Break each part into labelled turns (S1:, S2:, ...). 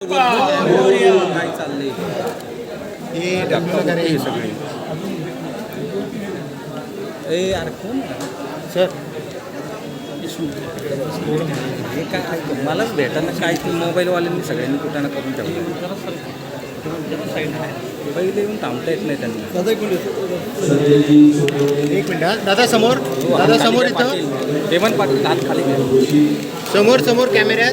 S1: हे डॉक्टर
S2: हे सगळे ए अरे कोण
S1: सर
S2: हे काय मलाच भेटायला काय ते मोबाईलवाल्यांनी सगळ्यांनी कुठं करून ठेवलं पहिले येऊन थांबता येत नाही त्यांना
S1: एक मिनिट दादा समोर दादा समोर इथं
S2: हेमंत पाटील हात खाली
S1: समोर समोर कॅमेऱ्यात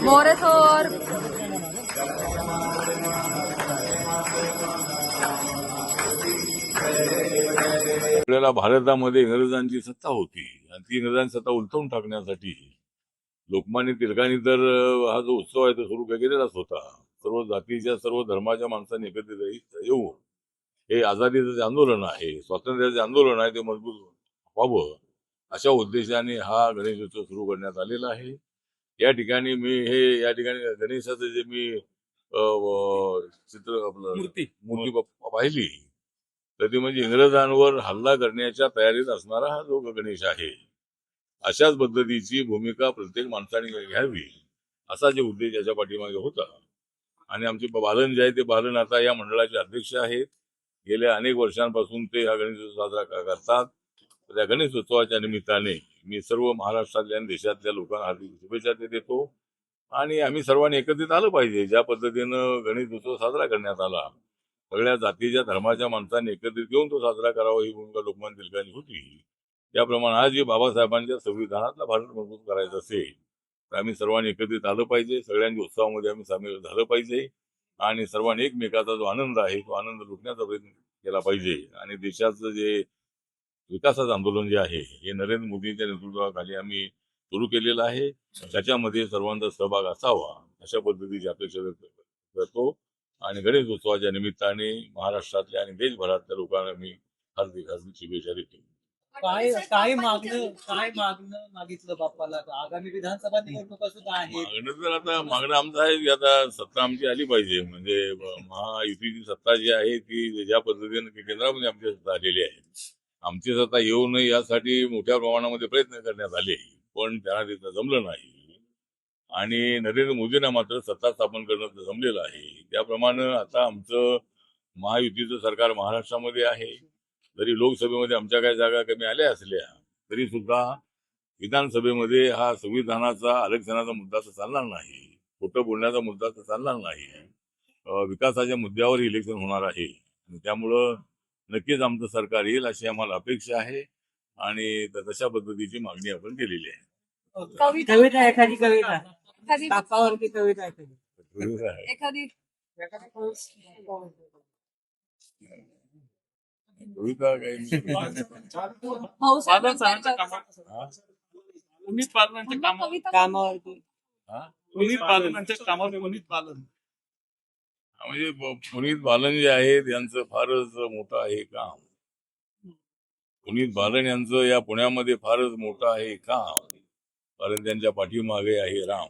S3: मोरेथोर
S4: आपल्याला भारतामध्ये इंग्रजांची सत्ता होती. आणि ती इंग्रजांची सत्ता उलटवून टाकण्यासाठी लोकमान्य टिळकांनी तर हा जो उत्सव आहे तो सुरू केलेलाच होता. सर्व जातीच्या सर्व धर्माच्या माणसांनी एकत्रित येऊन हे आझादीचं जे आंदोलन आहे स्वातंत्र्याचे आंदोलन आहे ते मजबूत व्हावं अशा उद्देशाने हा गणेशोत्सव सुरू करण्यात आलेला आहे. या ठिकाणी मी हे या ठिकाणी गणेशाचं जे मी अं, चित्र आपलं
S2: मूर्ती.
S4: मूर्ती प- पाहिली तर ती म्हणजे इंग्रजांवर हल्ला करण्याच्या तयारीत असणारा हा जो गणेश आहे अशाच पद्धतीची भूमिका प्रत्येक माणसाने घ्यावी असा जे उद्देश याच्या पाठीमागे होता. आणि आमचे ब- बालन जे आहे ते बालन आता या मंडळाचे अध्यक्ष आहेत. गेल्या अनेक वर्षांपासून ते हा गणेशोत्सव साजरा क- करतात. तर त्या गणेशोत्सवाच्या निमित्ताने मी सर्व महाराष्ट्रातल्या आणि देशातल्या लोकांना हार्दिक शुभेच्छा ते देतो. आणि आम्ही सर्वांनी एकत्रित आलं पाहिजे. ज्या पद्धतीनं गणेशोत्सव साजरा करण्यात आला सगळ्या जातीच्या धर्माच्या माणसांनी एकत्रित येऊन तो साजरा करावा ही भूमिका लोकमान्य तिलकांनी होती. त्याप्रमाणे आज जे बाबासाहेबांच्या संविधानातला भारत मजबूत करायचा असेल तर आम्ही सर्वांनी एकत्रित आलं पाहिजे. सगळ्यांच्या उत्सवामध्ये आम्ही सामील झालं पाहिजे. आणि सर्वांनी एकमेकाचा जो आनंद आहे तो आनंद लुटण्याचा प्रयत्न केला पाहिजे. आणि देशाचं जे विकासाचं आंदोलन जे आहे हे नरेंद्र मोदींच्या नेतृत्वाखाली आम्ही सुरू केलेलं आहे. त्याच्यामध्ये सर्वांचा सहभाग असावा अशा पद्धतीची अपेक्षा व्यक्त करतो. आणि गणेशोत्सवाच्या निमित्ताने महाराष्ट्रातल्या आणि देशभरातल्या लोकांना मी हार्दिक हार्दिक शुभेच्छा देतो.
S5: काय काय मागणं काय मागणं मागितलं बाप्पाला? आगामी विधानसभा निवडणुका सुद्धा
S4: मागणं तर आता मागणं आमचं आहे की आता सत्ता आमची आली पाहिजे. म्हणजे महायुतीची सत्ता जी आहे ती ज्या पद्धतीने की केंद्रामध्ये आमची सत्ता आलेली आहे. आमची सत्ता येऊ नये यासाठी मोठ्या प्रमाणामध्ये प्रयत्न करण्यात आले. पण त्यांना तिथं जमलं नाही. आणि नरेंद्र मोदींना मात्र सत्ता स्थापन करणं जमलेलं आहे. त्याप्रमाणे आता आमचं महायुतीचं सरकार महाराष्ट्रामध्ये आहे. जरी लोकसभेमध्ये आमच्या काही जागा कमी आल्या असल्या तरी सुद्धा विधानसभेमध्ये हा संविधानाचा आरक्षणाचा मुद्दा तर चालणार नाही. खोटं बोलण्याचा मुद्दा तर चालणार नाही. विकासाच्या मुद्द्यावर इलेक्शन होणार आहे. त्यामुळं नक्कीच आमचं सरकार येईल अशी आम्हाला अपेक्षा आहे आणि तशा पद्धतीची मागणी आपण केलेली आहे
S3: कविता
S5: कविता एखादी कविता
S3: एखादी
S5: बाप्पावरती कविता एखादी
S4: बरोबर आहे.
S3: एखादी
S4: कविता काही मी-
S3: भाऊसाहेबांसारखं
S4: हा?
S6: पुनीत पालनाच्या
S3: मग
S6: कामावर
S5: कामावरती
S4: हा?
S6: पालनाच्या कामावर पुनीत पालन
S4: म्हणजे पुनीत बालन जे आहेत यांचं फारच मोठं आहे काम. पुनीत बालन यांचं या पुण्यामध्ये फारच मोठं आहे काम. कारण त्यांच्या पाठीमागे आहे राम.